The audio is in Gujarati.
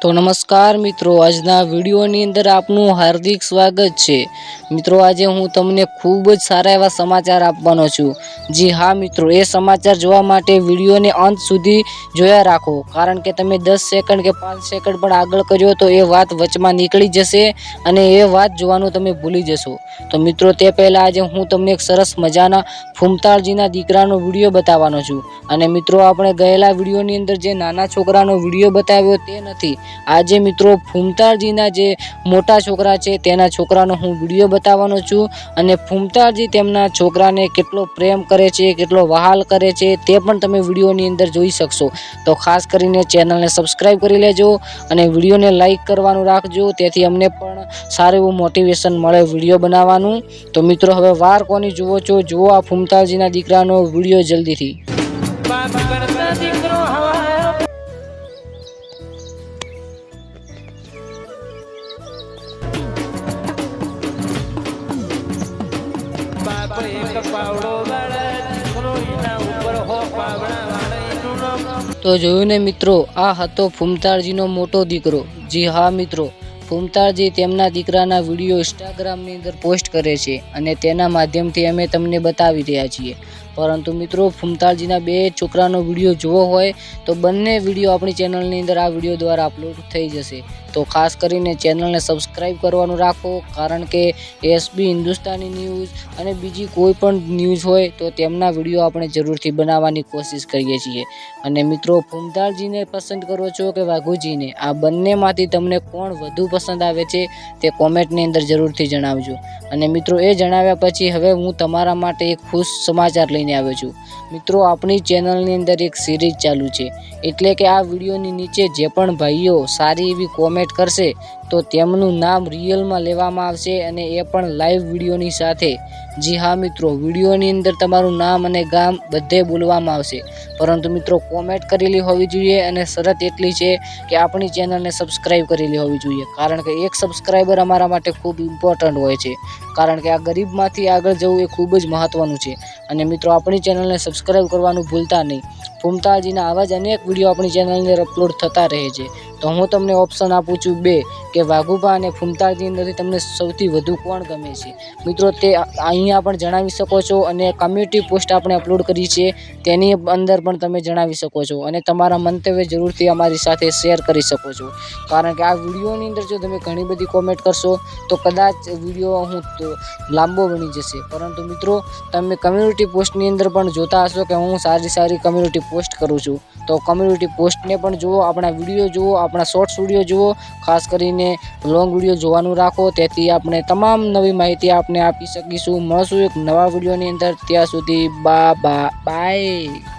તો નમસ્કાર મિત્રો, આજના વિડીયોની અંદર આપનું હાર્દિક સ્વાગત છે. મિત્રો, આજે હું તમને ખૂબ જ સારા એવા સમાચાર આપવાનો છું. જી હા મિત્રો, એ સમાચાર જોવા માટે વિડીયોને અંત સુધી જોયા રાખો. કારણ કે તમે દસ સેકન્ડ કે પાંચ સેકન્ડ પણ આગળ કર્યો તો એ વાત વચમાં નીકળી જશે અને એ વાત જોવાનું તમે ભૂલી જશો. તો મિત્રો, તે પહેલાં આજે હું તમને એક સરસ મજાના ફૂમતાળજીના દીકરાનો વીડિયો બતાવવાનો છું. અને મિત્રો, આપણે ગયેલા વિડીયોની અંદર જે નાના છોકરાનો વીડિયો બતાવ્યો તે નથી. આજે મિત્રો ફૂમતાળજીના જે મોટા છોકરા છે, તેના છોકરાનો હું વીડિયો બતાવવાનો છું અને ફૂમતાળજી તેમના છોકરાને કેટલો પ્રેમ કરે છે, કેટલો વહાલ કરે છે, તે પણ તમે વિડીયોની અંદર જોઈ શકશો. તો ખાસ કરીને ચેનલને સબસ્ક્રાઈબ કરી લેજો અને વિડીયોને લાઈક કરવાનું રાખજો, તેથી અમને પણ સારું એવું મોટિવેશન મળે વીડિયો બનાવવાનું. તો મિત્રો, હવે વાર કોની જુઓ છો? જુઓ આ ફૂમતાળજીના દીકરાનો વીડિયો જલ્દીથી. તો જોયું ને મિત્રો આ હતો ફૂમતાળજીનો મોટો દીકરો. જી હા મિત્રો ફૂમતાળજી તેમના દીકરાના વીડિયો ઇન્સ્ટાગ્રામની અંદર પોસ્ટ કરે છે અને તેના માધ્યમથી અમે તમને બતાવી રહ્યા છીએ. પરંતુ મિત્રો ફૂમતાળજીના બે છોકરાનો વીડિયો જોવો હોય તો બંને વીડિયો આપણી ચેનલની અંદર આ વીડિયો દ્વારા અપલોડ થઈ જશે. તો ખાસ કરીને ચેનલને સબસ્ક્રાઈબ કરવાનું રાખો, કારણ કે એસબી હિન્દુસ્તાની ન્યૂઝ અને બીજી કોઈ પણ ન્યૂઝ હોય તો તેમના વીડિયો આપણે જરૂરથી બનાવવાની કોશિશ કરીએ છીએ. અને મિત્રો ફૂમતાળજીને પસંદ કરો છો કે વાઘુજીને? આ બંનેમાંથી તમને કોણ વધુ પસંદ આવે છે તે કોમેન્ટની અંદર જરૂરથી જણાવજો. અને મિત્રો એ જણાવ્યા પછી હવે હું તમારા માટે એક ખુશ સમાચાર લઈને આવ્યો છું. મિત્રો, આપણી ચેનલની અંદર એક સિરીઝ ચાલુ છે. એટલે કે આ વિડીયોની નીચે જે પણ ભાઈઓ સારી એવી કોમેન્ટ કરશે, તો તેમનું નામ રિયલમાં લેવામાં આવશે અને એ પણ લાઈવ વિડીયોની સાથે. જી હા, મિત્રો, વિડીયોની અંદર તમારું નામ અને ગામ બધે બોલવામાં આવશે. પરંતુ મિત્રો, કોમેન્ટ કરેલી હોવી જોઈએ અને શરત એટલી છે કે આપણી ચેનલને સબસ્ક્રાઈબ કરેલી હોવી જોઈએ. કારણ કે એક સબસ્ક્રાઈબર અમારા માટે ખૂબ ઇમ્પોર્ટન્ટ હોય છે. કારણ કે આ ગરીબમાંથી આગળ જવું એ ખૂબ જ મહત્ત્વનું છે. અને મિત્રો, આપણી ચેનલને સબસ્ક્રાઈબ કરવાનું ભૂલતા નહીં. ફૂમતાજીના આવા જ અનેક વીડિયો આપણી ચેનલની અપલોડ થતા રહે છે. તો હું તમને ઓપ્શન આપું છું બે, કે વાઘુબા અને ફૂમતાજી અંદરથી તમને સૌથી વધુ કોણ ગમે છે? મિત્રો, તે અહીંયા પણ જણાવી શકો છો અને કમ્યુનિટી પોસ્ટ આપણે અપલોડ કરી છે, તેની અંદર પણ તમે જણાવી શકો છો અને તમારા મંતવ્ય જરૂરથી અમારી સાથે શેર કરી શકો છો. કારણ કે આ વિડીયોની અંદર જો તમે ઘણી બધી કોમેન્ટ કરશો, તો કદાચ વીડિયો હું તો લાંબો બની જશે. પરંતુ મિત્રો, તમે કમ્યુનિટી પોસ્ટની અંદર પણ જોતા હશો કે હું સારી સારી કમ્યુનિટી પોસ્ટ કરું છું. તો કમ્યુનિટી પોસ્ટને પણ જુઓ, આપણા વીડિયો જુઓ આપણા શોર્ટ્સ વીડિયો જુઓ, ખાસ કરીને લોંગ વીડિયો જોવાનું રાખો. તેથી આપણે તમામ નવી માહિતી આપને આપી શકીશું. મળશું એક નવા વિડીયોની અંદર. ત્યાં સુધી બા બા બાય